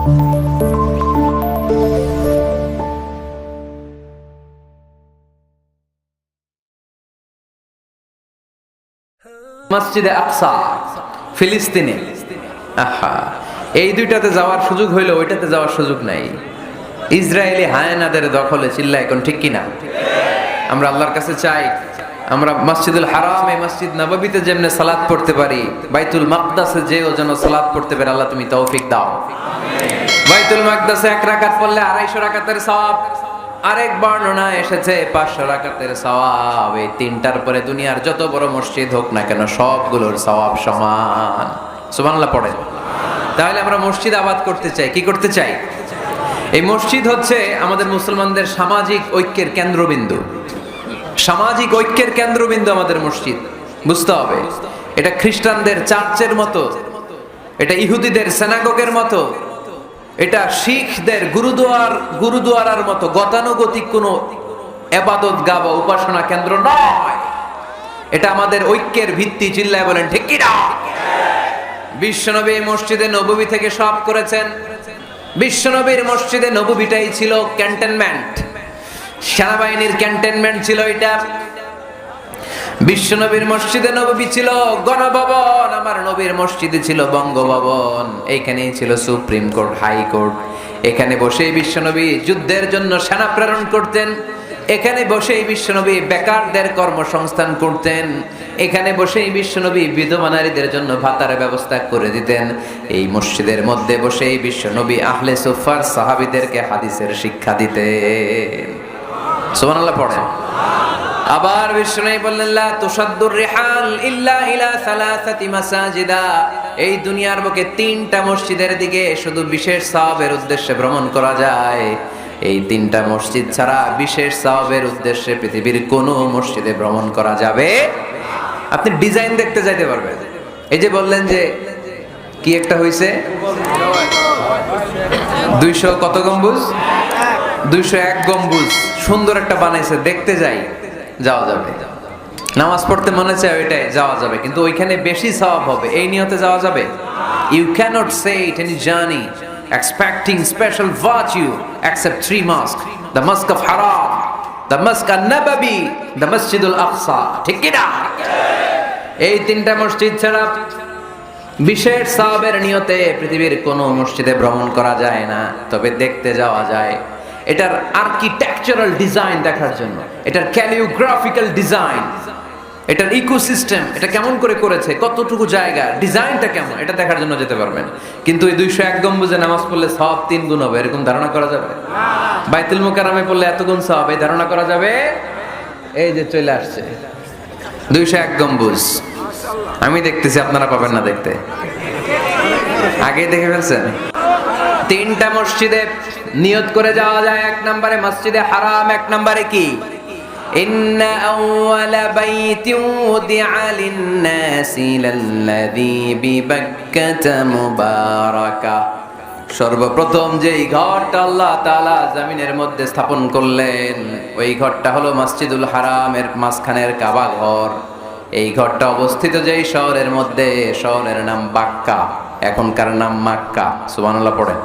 মসজিদে আকসা, ফিলিস্তিনে। আহা, এই দুইটাতে যাওয়ার সুযোগ হইল ওইটাতে যাওয়ার সুযোগ নাই। ইসরায়েলি হায়ানাদের দখলে চিল্লা এখন ঠিক কিনা? আমরা আল্লাহর কাছে চাই। আমরা মসজিদুল হারামে মসজিদ নববীতে যেমনে সালাদ পড়তে পারি, বাইতুল মাকদাসে যেও যেন সালাদ পড়তে পারে, আল্লাহ তুমি তৌফিক দাও। বাইতুল মাকদাসে এক রাকাত পড়লে আড়াইশো রাকাতের সওয়াব, আরেক বর্ণনা এসেছে পাঁচশো রাকাতের সওয়াব। এই তিনটার পরে দুনিয়ার যত বড় মসজিদ হোক না কেন, সবগুলোর সওয়াব সমান। সুবহানাল্লাহ পড়ে তাহলে আমরা মসজিদ আবাদ করতে চাই। কি করতে চাই? এই মসজিদ হচ্ছে আমাদের মুসলমানদের সামাজিক ঐক্যের কেন্দ্রবিন্দু। সামাজিক ঐক্যের কেন্দ্রবিন্দু আমাদের মসজিদ, বুঝতে হবে। এটা খ্রিস্টানদের চার্চের মতো, এটা ইহুদিদের সেনাগগের মতো, এটা শিখদের গুরুদুয়ার, গুরুদুয়ারার মতো, গতানুগতিক কোনো এবাদত গা বা উপাসনা কেন্দ্র নয়। এটা আমাদের ঐক্যের ভিত্তি চিল্লায় বলেন, ঠিক বিশ্বনবী মসজিদে নববী থেকে সব করেছেন। বিশ্বনবীর মসজিদে নববীটাই ছিল ক্যান্টনমেন্ট সেনাবাহিনীর ক্যান্টনমেন্ট ছিল এটা। বিশ্বনবীর মসজিদে নববী ছিল, গণভবন। আমার নবীর মসজিদে ছিল বঙ্গভবন। এইখানেই ছিল সুপ্রিম কোর্ট, হাই কোর্ট। এখানে বসেই বিশ্বনবী যুদ্ধের জন্য সেনা প্রেরণ করতেন। এখানে বসেই বিশ্বনবী বেকারদের কর্মসংস্থান করতেন। এখানে বসেই বিশ্বনবী বিধবা নারীদের জন্য ভাতার ব্যবস্থা করে দিতেন। এই মসজিদের মধ্যে বসেই বিশ্বনবী আহলে সুফার সাহাবিদেরকে হাদিসের শিক্ষা দিতেন। সুবহানাল্লাহ পড়েন আবার বিষ্ণু বললেন, লা তুসাদ্দুর রিহাল ইল্লা ইলা সালাসাতি মাসাজিদা। এই দুনিয়ার বুকে তিনটা মসজিদের দিকে শুধু বিশেষ সওয়াবের উদ্দেশ্যে ভ্রমণ করা যায়। এই তিনটা মসজিদ ছাড়া বিশেষ সওয়াবের উদ্দেশ্যে পৃথিবীর কোনো মসজিদে ভ্রমণ করা যাবে? আপনি ডিজাইন দেখতে যাইতে পারবেন। এই যে বললেন যে, কি একটা হইছে? দুইশো কত গম্বুজ? দুইশো এক গম্বুজ। সুন্দর একটা বানাইছে, দেখতে যাই, যাওয়া যাবে। নামাজ পড়তে মনে চায় ওইটাই, যাওয়া যাবে, কিন্তু ওইখানে বেশি সওয়াব হবে। এই নিয়তে যাওয়া যাবে? You can't say it any journey expecting special virtue except three mask the mask of হারাম দ্য মাস্ক নাবাবি দ্য মসজিদুল আকসা ঠিক কি না? এই তিনটা মসজিদ ছাড়া বিশেষ সাহাবের নিয়তে পৃথিবীর কোনো মসজিদে ভ্রমণ করা যায় না, তবে দেখতে যাওয়া যায়। এটার আর্কিটেকচারাল ডিজাইন দেখার জন্য। এটার ক্যালিওগ্রাফিক্যাল ডিজাইন এটার ইকোসিস্টেম এটা কেমন করে করেছে, কতটুকু জায়গা ডিজাইনটা কেমন, এটা দেখার জন্য যেতে পারবেন। কিন্তু এই দুইশো এক গম্বুজে নামাজ পড়লে সব তিন গুণ হবে, এরকম ধারণা করা যাবে? বাইতুল মোকারামে পড়লে এত গুণ সব, এই ধারণা করা যাবে? এই যে চলে আসছে। দুইশো এক গম্বুজ। আমি দেখতেছি, আপনারা পাবেন না দেখতে। আগে দেখে ফেলছেন? তিনটা মসজিদে নিয়ত করে যাওয়া যায় এক নম্বরে মসজিদে হারাম এক নম্বরে কি إن أول بيت وضع للناس للذي ببكة مباركة সর্বপ্রথম যেই ঘরটা আল্লাহ তাআলা জমিনের মধ্যে স্থাপন করলেন ওই ঘরটা হলো মসজিদুল হারামের মাঝখানের কাবা ঘর এই ঘরটা অবস্থিত যেই শহরের মধ্যে শহরের নাম বাক্কা এখনকার নাম মাক্কা সুবহানাল্লাহ পড়েন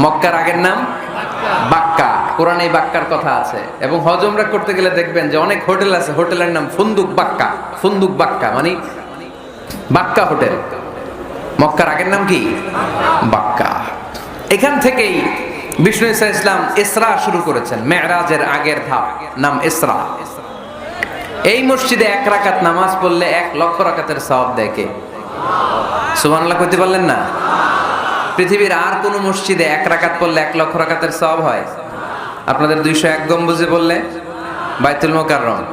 মক্কার আগের নাম বাক্কা। কোরআনে বাক্কার কথা আছে। এবং হজমরা করতে গেলে দেখবেন যে অনেক হোটেল আছে, হোটেলের নাম ফুন্দুক বাক্কা। ফুন্দুক বাক্কা মানে বাক্কা হোটেল। মক্কার আগের নাম কি? বাক্কা। এখান থেকেই বিষ্ণু ইসা ইসলাম ইসরা শুরু করেছেন, মেহরাজের আগের ধাপ, নাম ইসরা। এই মসজিদে এক রাকাত নামাজ পড়লে এক লক্ষ রাকাতের সওয়াব দেখে সুবহানাল্লাহ করতে পারলেন না? পৃথিবীর আর কোন মসজিদে এক রাকাত পড়লে এক লক্ষ রাকাতের সব হয়? আপনাদের দুইশো এক গম্বুজে বললে বাইতুল মোকাররম।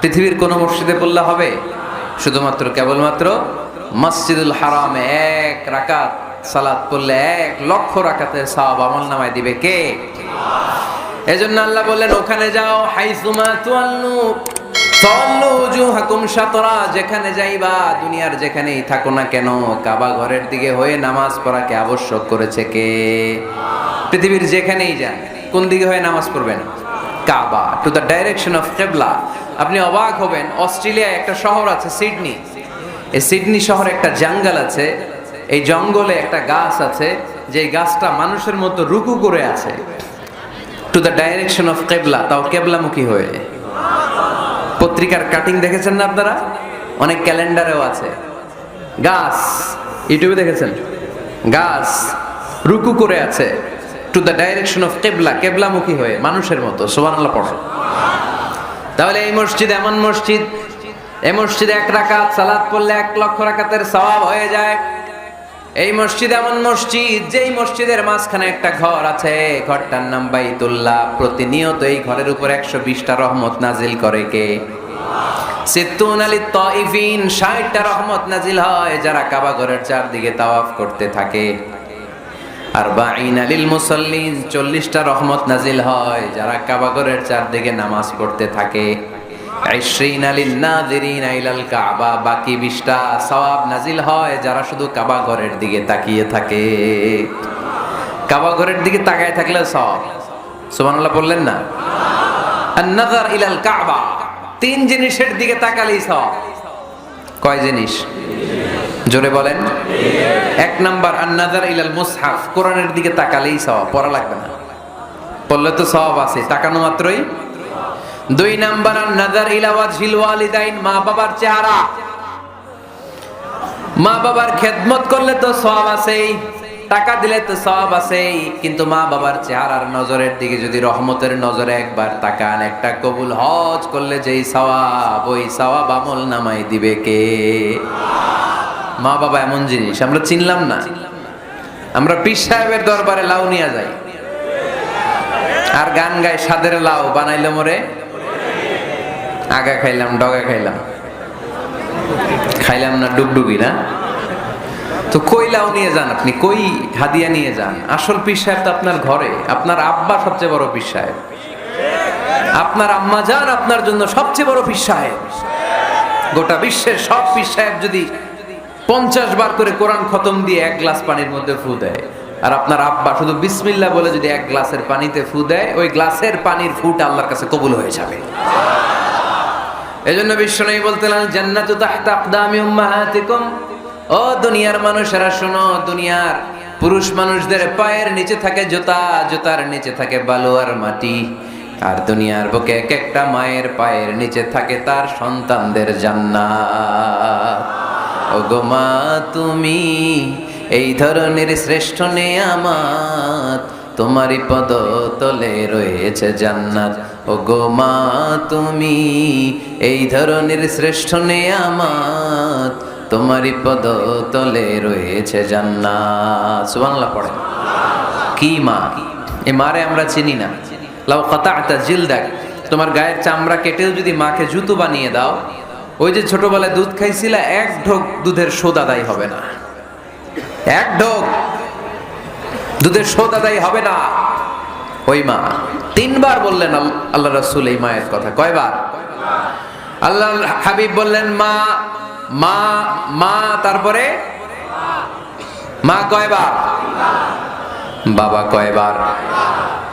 পৃথিবীর কোন মসজিদে পড়লে হবে? শুধুমাত্র কেবলমাত্র মসজিদুল হারামে এক রাকাত সালাত পড়লে এক লক্ষ রাকাতের সব আমল নামায় দিবে কে? এজন্য আল্লাহ বললেন, ওখানে যাও, হাইসুমা তুয়াল্লু যেখানে যাইবা, দুনিয়ার যেখানেই থাকো না কেন, কাবা ঘরের দিকে হয়ে নামাজ পড়াকে আবশ্যক করেছে কে? পৃথিবীর যেখানেই যান, কোন দিকে হয়ে নামাজ পড়বেন? Kaaba to the direction of কেবলা আপনি অবাক হবেন, অস্ট্রেলিয়ায় একটা শহর আছে, সিডনি। এই সিডনি শহরে একটা জঙ্গল আছে। এই জঙ্গলে একটা গাছ আছে যে গাছটা মানুষের মতো রুকু করে আছে। টু দ্য ডাইরেকশন অফ কেবলা তাও কেবলামুখী হয়ে। পত্রিকার কাটিং দেখেছেন না আপনারা? অনেক ক্যালেন্ডারেও আছে। গাছ, ইউটিউবে দেখেছেন? গাছ রুকু করে আছে। টু দ্য ডাইরেকশন অফ কেবলা কেবলামুখী হয়ে, মানুষের মতো সোবানাল্লাহ পড়ো। তাহলে এই মসজিদ এমন মসজিদ এই মসজিদে এক রাকাত সালাত পড়লে এক লক্ষ রাকাতের সওয়াব হয়ে যায়। এই মসজিদ এমন মসজিদ, যেই মসজিদের মাঝখানে একটা ঘর আছে, ঘরটার নাম বাইতুল্লাহ। প্রতিনিয়ত এই ঘরের উপর একশো বিশটা রহমত নাজিল করে কে? সিত্তুন আলী তাইফিন, ষাটটা রহমত নাজিল হয়, যারা কাবা ঘরের চারদিকে তাওয়াফ করতে থাকে। আর বাইন আলিল মুসল্লিন, চল্লিশটা রহমত নাজিল হয়, যারা কাবাগরের চারদিকে নামাজ পড়তে থাকে। আইশ্রিন আলিল নাদিরিন আইলাল কাবা, বাকি বিশটা সওয়াব নাজিল হয় যারা শুধু কাবা ঘরের দিকে তাকিয়ে থাকে। কাবা ঘরের দিকে তাকায় থাকলে সব সুবহানাল্লাহ বললেন না? আন-নাযার ইলাল কাবা, তিন জিনিসের দিকে তাকালেই সব কয় জিনিস? জোরে বলেন। এক নাম্বার আন্নাদার ইলাল মুসহাফ, কোরআনের দিকে তাকালেই সওয়াব, পড়া লাগবে না। পড়লে তো সওয়াব আছে, তাকানো মাত্রই দুই নাম্বার আন্নাদার ইলা ওয়াজহিল ওয়ালিদাইন মা বাবার চেহারা। মা বাবার খেদমত করলে তো সওয়াব আছেই, টাকা দিলে তো সওয়াব আছেই, কিন্তু মা বাবার চেহারার নজরের দিকে যদি রহমতের নজরে একবার তাকান, একটা কবুল হজ করলে যেই সওয়াব, ওই সওয়াব আমল নামাই দিবে কে? মা বাবা এমন জিনিস, আমরা চিনলাম না। আমরা পীর সাহেবের দরবারে লাউ নিয়ে যাই। আর গান গাই সাদের লাউ, বানাইলে মরে। আগা খাইলাম, ডগা খাইলাম। খাইলাম না ডুগডুগি না? তো কইলাও নিয়ে যান আপনি? কই হাদিয়া নিয়ে যান? আসল পীর সাহেব তো আপনার ঘরে। আপনার আব্বা সবচেয়ে বড় পীর সাহেব। আপনার আম্মা যান, আপনার জন্য সবচেয়ে বড় পীর সাহেব। গোটা বিশ্বের সব পীর সাহেব যদি পঞ্চাশ বার করে কোরআন খতম দিয়ে এক গ্লাস পানির মধ্যে ফু দেয়। আর আপনার আব্বা শুধু বিসমিল্লা বলে যদি এক গ্লাসের পানিতে ফু দেয়, ওই গ্লাসের পানির ফুটা আল্লাহর কাছে কবুল হয়ে যাবে। এজন্য বিশ্বনবী বলতেন জান্নাতু তাহতা আকদামি উম্মাহাতিকুম। ও দুনিয়ার মানুষেরা, শোনো, দুনিয়ার পুরুষ মানুষদের পায়ের নিচে থাকে জুতা, জুতার নিচে থাকে বালু আর মাটি। আর দুনিয়ার বুকে এক একটা মায়ের পায়ের নিচে থাকে তার সন্তানদের জান্নাত। ও গো মা, তুমি এই ধরনের শ্রেষ্ঠ নেয়ামাত তোমারই পদ তলে রয়েছে জান্নাত। ও গো মা, তুমি এই ধরনের শ্রেষ্ঠ নেয়ামাত তোমারই পদ তলে রয়েছে জান্নাত। সুবহানাল্লাহ পড়ে কি মা? এ মারে আমরা চিনি না। লাউ কাতাআতা জিলদাক। তোমার গায়ের চামড়া কেটেও যদি মাকে জুতো বানিয়ে দাও, ওই যে ছোটবেলায় দুধ খাইছিলা, এক ঢোক দুধের আদায় হবে না। এক ঢোক দুধের আদায় হবে না। ওই মা তিনবার বললেন আল্লাহ রসুল এই মায়ের কথা। কয়বার? আল্লাহ হাবিব বললেন, মা মা মা, তারপরে? মা, কয়বার? বাবা, কয়বার?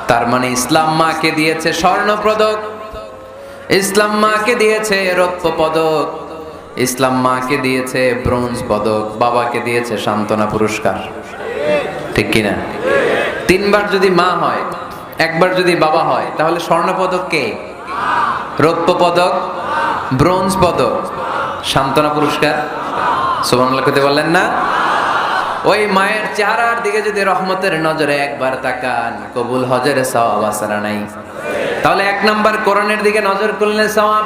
তার মানে ইসলাম মাকে দিয়েছে স্বর্ণ পদক ইসলাম মাকে দিয়েছে রৌপ্য পদক ইসলাম মাকে দিয়েছে ব্রোঞ্জ পদক। বাবাকে দিয়েছে সান্ত্বনা পুরস্কার। ঠিক কিনা? তিনবার যদি মা হয় একবার যদি বাবা হয়, তাহলে স্বর্ণ পদক কে? রৌপ্য পদক ব্রোঞ্জ পদক? সান্ত্বনা পুরস্কার? সুবহানাল্লাহ বললেন না? ওই মায়ের চেহারার দিকে যদি রহমতের নজরে একবার তাকান, কবুল হজের সওয়াব আসারা নাই। তাহলে এক নাম্বার কোরআনের দিকে নজর করলে সওয়াব,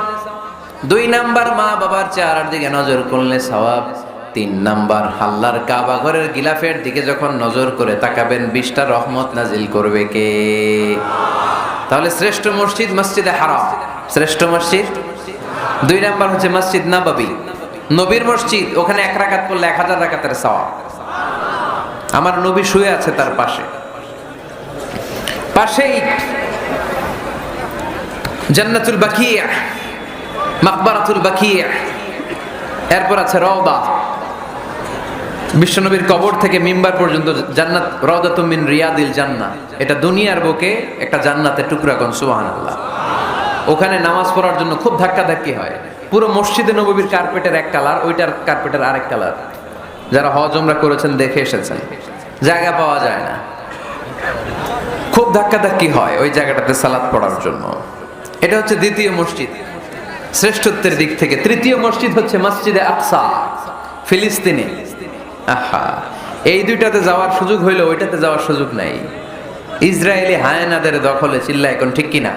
দুই নাম্বার মা বাবার চেহারার দিকে নজর করলে সওয়াব। তিন নাম্বার হাল্লার কাবা ঘরের গিলাফের দিকে যখন নজর করে তাকাবেন, বিশটা রহমত নাজিল করবে কে? তাহলে শ্রেষ্ঠ মসজিদ মসজিদে হারাম। শ্রেষ্ঠ মসজিদ? দুই নাম্বার হচ্ছে মসজিদ নাবাবি। নবীর মসজিদ, ওখানে এক রাকাত পড়লে এক হাজার রাকাতের সওয়াব। আমার নবী শুয়ে আছে তার পাশে। পাশেই জান্নাতুল বাকিয়া মাকবারাতুল বাকিয়া এরপর আছে রওদা বিশ্বনবীর কবর থেকে মিম্বার পর্যন্ত জান্নাত রওদাতুম মিন রিয়াদিল জান্নাত এটা দুনিয়ার বুকে একটা জান্নাতের টুকরা কোন, সুবহানাল্লাহ। ওখানে নামাজ পড়ার জন্য খুব ধাক্কা ধাক্কি হয়। পুরো মসজিদে নবীর কার্পেটের এক কালার, ওইটার কার্পেটের আরেক কালার। যারা হজ ওমরা করেছেন, দেখে এসেছেন। জায়গা পাওয়া যায় না। খুব ধাক্কাধাক্কি হয় ওই জায়গাটাতে সালাদ পড়ার জন্য। এটা হচ্ছে দ্বিতীয় মসজিদ। শ্রেষ্ঠত্বের দিক থেকে তৃতীয় মসজিদ হচ্ছে মসজিদে আকসা, ফিলিস্তিনে। আহা, এই দুইটাতে যাওয়ার সুযোগ হইল ওইটাতে যাওয়ার সুযোগ নাই। ইসরায়েলি হায়ানাদের দখলে চিল্লা এখন ঠিক কিনা?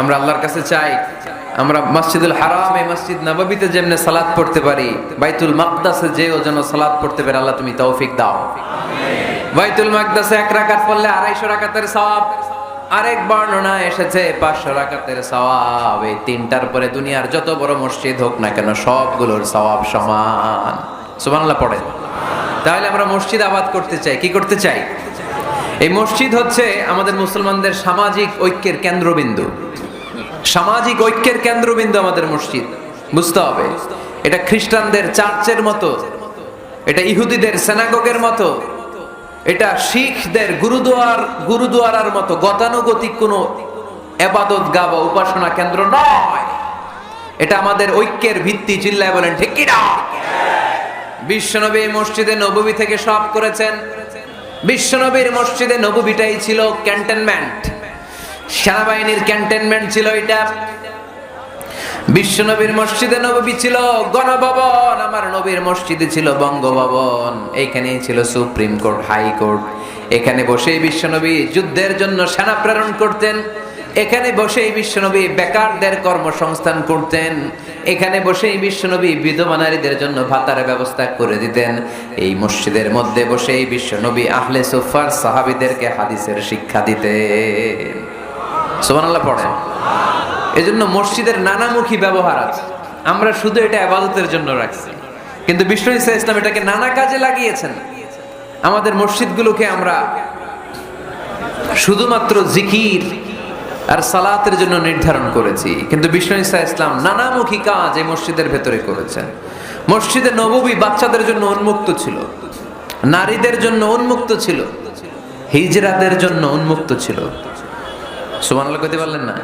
আমরা আল্লাহর কাছে চাই, আমরা মসজিদুল হারাম, এই মসজিদ নববীতে যেমনে সালাদ পড়তে পারি, বাইতুল মাকদাসে যেও যেন সালাদ পড়তে পারে, আল্লাহ তুমি তৌফিক দাও। বাইতুল মাকদাসে এক রাকাত পড়লে আড়াইশো রাকাতের সওয়াব, আরেক বর্ণনা এসেছে, পাঁচশো রাকাতের সওয়াব। এই তিনটার পরে দুনিয়ার যত বড় মসজিদ হোক না কেন, সবগুলোর সওয়াব সমান। সুবহানাল্লাহ, পড়ে। তাহলে আমরা মসজিদ আবাদ করতে চাই। কি করতে চাই? এই মসজিদ হচ্ছে আমাদের মুসলমানদের সামাজিক ঐক্যের কেন্দ্রবিন্দু। সামাজিক ঐক্যের কেন্দ্রবিন্দু আমাদের মসজিদ। বুঝতে হবে, এটা খ্রিস্টানদের চার্চের মতো, এটা ইহুদিদের সেনাগগের মতো, এটা শিখদের গুরুদুয়ার, গুরুদুয়ারার মতো, গতানুগতিক কোনো এবাদত গা বা উপাসনা কেন্দ্র নয়। এটা আমাদের ঐক্যের ভিত্তি, চিল্লায় বলেন, ঠিক কিনা? বিশ্বনবী মসজিদে নববী থেকে সব করেছেন। বিশ্বনবীর মসজিদে নববীটাই ছিল ক্যান্টনমেন্ট সেনাবাহিনীর ক্যান্টনমেন্ট ছিল এটা। বিশ্বনবীর মসজিদে নববী ছিল গণভবন, আমার নবীর মসজিদে ছিল বঙ্গভবন। এখানেই ছিল সুপ্রিম কোর্ট হাই কোর্ট এখানে বসেই বিশ্বনবী যুদ্ধের জন্য সেনা প্রেরণ করতেন। এখানে বসেই বিশ্বনবী বেকারদের কর্মসংস্থান করতেন। এখানে বসেই বিশ্বনবী বিধবা নারীদের জন্য ভাতার ব্যবস্থা করে দিতেন। এই মসজিদের মধ্যে বসেই বিশ্বনবী আহলে সুফার সাহাবিদেরকে হাদিসের শিক্ষা দিতেন। সুবহানাল্লাহ, পড়েন। এজন্য মসজিদের নানামুখী ব্যবহার আছে। আমরা শুধু এটা আবাদতের জন্য রাখছি। কিন্তু ইসা ইসলাম এটাকে নানা কাজে লাগিয়েছেন। আমাদের মসজিদগুলোকে আমরা শুধুমাত্র জিকির আর সালাতের জন্য নির্ধারণ করেছি। কিন্তু বিষ্ণু ইসা ইসলাম নানামুখী কাজ এই মসজিদের ভেতরে করেছেন। মসজিদে নববী বাচ্চাদের জন্য উন্মুক্ত ছিল। নারীদের জন্য উন্মুক্ত ছিল। হিজরাদের জন্য উন্মুক্ত ছিল। সুমান কইতে পারলেন না?